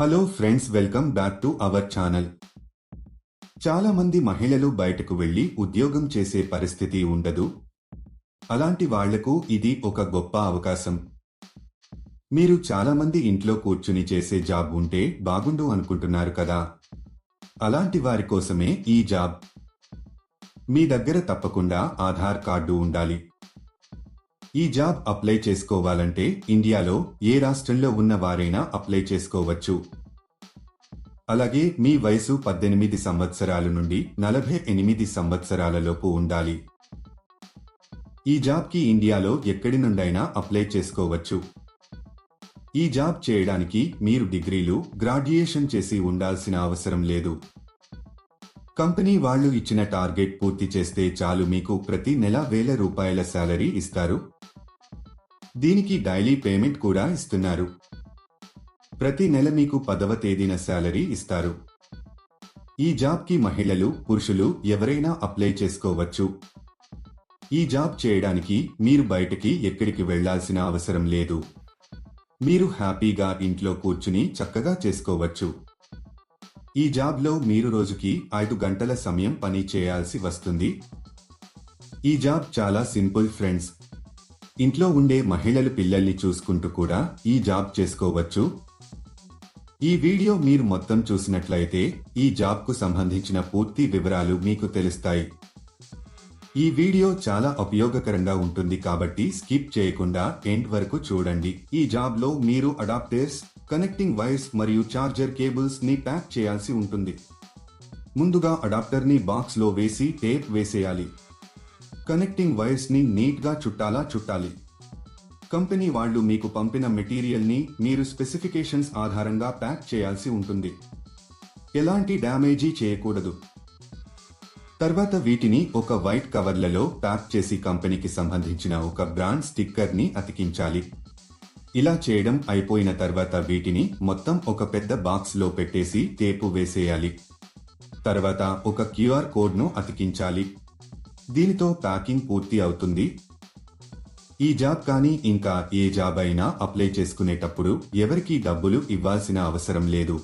Hello friends welcome back to our channel చాలా మంది మహిళలు బయటకు వెళ్ళి ఉద్యోగం చేసే పరిస్థితి ఉండదు. అలాంటి వాళ్ళకు ఇది ఒక గొప్ప అవకాశం. మీరు చాలా మంది ఇంట్లో కూర్చుని చేసే జాబ్ ఉంటే బాగుండు అనుకుంటున్నారు కదా? అలాంటి వారి కోసమే ఈ జాబ్. మీ దగ్గర తప్పకుండా ఆధార్ కార్డు ఉండాలి. ఈ జాబ్ అప్లై చేసుకోవాలంటే ఇండియాలో ఏ రాష్ట్రంలో ఉన్న వారైనా అప్లై చేసుకోవచ్చు. అలాగే మీ వయసు పద్దెనిమిది సంవత్సరాల నుండి నలభై ఎనిమిది సంవత్సరాలలోపు ఉండాలి. ఈ జాబ్కి ఇండియాలో ఎక్కడి నుండైనా అప్లై చేసుకోవచ్చు. ఈ జాబ్ చేయడానికి మీరు డిగ్రీలు గ్రాడ్యుయేషన్ చేసి ఉండాల్సిన అవసరం లేదు. కంపెనీ వాళ్ళు ఇచ్చిన టార్గెట్ పూర్తి చేస్తే చాలు మీకు ప్రతి నెల వేల రూపాయల శాలరీ ఇస్తారు. దీనికి డైలీ పేమెంట్ కూడా ఇస్తున్నారు. ప్రతి నెల మీకు పదవ తేదీన శాలరీ ఇస్తారు. ఈ జాబ్కి మహిళలు పురుషులు ఎవరైనా అప్లై చేసుకోవచ్చు. ఈ జాబ్ చేయడానికి మీరు బయటకి ఎక్కడికి వెళ్ళాల్సిన అవసరం లేదు. మీరు హ్యాపీగా ఇంట్లో కూర్చుని చక్కగా చేసుకోవచ్చు. ఈ జాబ్లో మీరు రోజుకి ఐదు గంటల సమయం పని చేయాల్సి వస్తుంది. ఈ జాబ్ చాలా సింపుల్ ఫ్రెండ్స్. ఇంట్లో ఉండే మహిళలు పిల్లల్ని చూసుకుంటూ కూడా ఈ జాబ్ చేసుకోవచ్చు. ఈ వీడియో మీరు మొత్తం చూసినట్లయితే ఈ జాబ్కు సంబంధించిన పూర్తి వివరాలు మీకు తెలుస్తాయి. ఈ వీడియో చాలా ఉపయోగకరంగా ఉంటుంది కాబట్టి స్కిప్ చేయకుండా ఎండ్ వరకు చూడండి. ఈ జాబ్లో మీరు అడాప్టర్స్ కనెక్టింగ్ వైర్స్ మరియు చార్జర్ కేబుల్స్ని ప్యాక్ చేయాల్సి ఉంటుంది. ముందుగా అడాప్టర్ని బాక్స్లో వేసి టేప్ వేసేయాలి. కనెక్టింగ్ వైర్స్ని నీట్గా చుట్టాలా చుట్టాలి. కంపెనీ వాళ్ళు మీకు పంపిన మెటీరియల్ని మీరు స్పెసిఫికేషన్స్ ఆధారంగా ప్యాక్ చేయాల్సి ఉంటుంది. ఎలాంటి డ్యామేజీ చేయకూడదు. తర్వాత వీటిని ఒక వైట్ కవర్లలో ప్యాక్ చేసి కంపెనీకి సంబంధించిన ఒక బ్రాండ్ స్టిక్కర్ని అతికించాలి. ఇలా చేయడం అయిపోయిన తర్వాత వీటిని మొత్తం ఒక పెద్ద బాక్స్లో పెట్టేసి టేపు వేసేయాలి. తర్వాత ఒక క్యూఆర్ కోడ్ను అతికించాలి. దీనితో ప్యాకింగ్ పూర్తి అవుతుంది. ఈ జాబ్ కానీ ఇంకా ఏ జాబ్ అయినా అప్లై చేసుకునేటప్పుడు ఎవరికీ డబ్బులు ఇవ్వాల్సిన అవసరం లేదు.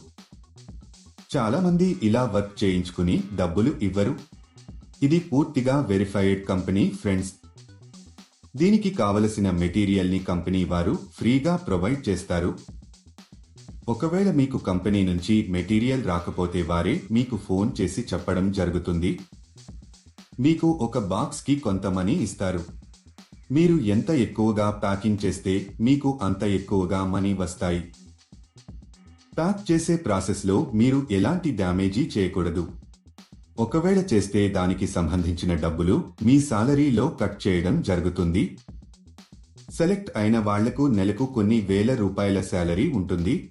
చాలామంది ఇలా వర్క్ చేయించుకుని డబ్బులు ఇవ్వరు. ఇది పూర్తిగా వెరిఫైడ్ కంపెనీ ఫ్రెండ్స్. దీనికి కావలసిన మెటీరియల్ని కంపెనీ వారు ఫ్రీగా ప్రొవైడ్ చేస్తారు. ఒకవేళ మీకు కంపెనీ నుంచి మెటీరియల్ రాకపోతే వారే మీకు ఫోన్ చేసి చెప్పడం జరుగుతుంది. మీకు ఒక బాక్స్కి కొంత మనీ ఇస్తారు. మీరు ఎంత ఎక్కువగా ప్యాకింగ్ చేస్తే మీకు అంత ఎక్కువగా మనీ వస్తాయి. ప్యాక్ చేసే ప్రాసెస్లో మీరు ఎలాంటి డ్యామేజీ చేయకూడదు. ఒకవేళ చేస్తే దానికి సంబంధించిన డబ్బులు మీ సాలరీలో కట్ చేయడం జరుగుతుంది. సెలెక్ట్ అయిన వాళ్ళకు నెలకు కొన్ని వేల రూపాయల శాలరీ ఉంటుంది.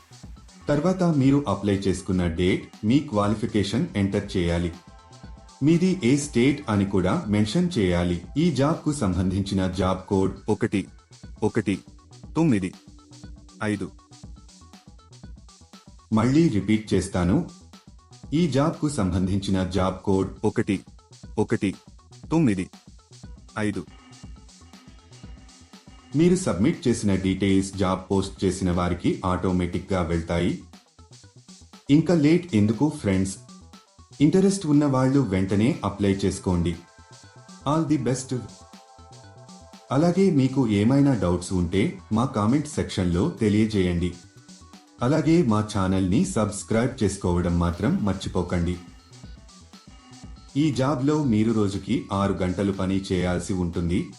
తర్వాత మీరు అప్లై చేసుకున్న డేట్ మీ క్వాలిఫికేషన్ ఎంటర్ చేయాలి. మీది ఏ స్టేట్ అని కూడా మెన్షన్ చేయాలి. ఈ జాబ్కు సంబంధించిన జాబ్ కోడ్ ఒకటి ఒకటి తొమ్మిది ఐదు. మళ్ళీ రిపీట్ చేస్తాను. ఈ జాబ్కు సంబంధించిన జాబ్ కోడ్ ఒకటి ఒకటి తొమ్మిది ఐదు. మీరు సబ్మిట్ చేసిన డీటెయిల్స్ జాబ్ పోస్ట్ చేసిన వారికి ఆటోమేటిక్గా వెళ్తాయి. ఇంకా లేట్ ఎందుకు ఫ్రెండ్స్? ఇంటరెస్ట్ ఉన్న వాళ్ళు వెంటనే అప్లై చేసుకోండి. All the best. అలాగే మీకు ఏమైనా డౌట్స్ ఉంటే మా కామెంట్ సెక్షన్లో తెలియజేయండి. అలాగే మా ఛానల్ని సబ్స్క్రైబ్ చేసుకోవడం మాత్రం మర్చిపోకండి. ఈ జాబ్లో మీరు రోజుకి ఆరు గంటలు పని చేయాల్సి ఉంటుంది.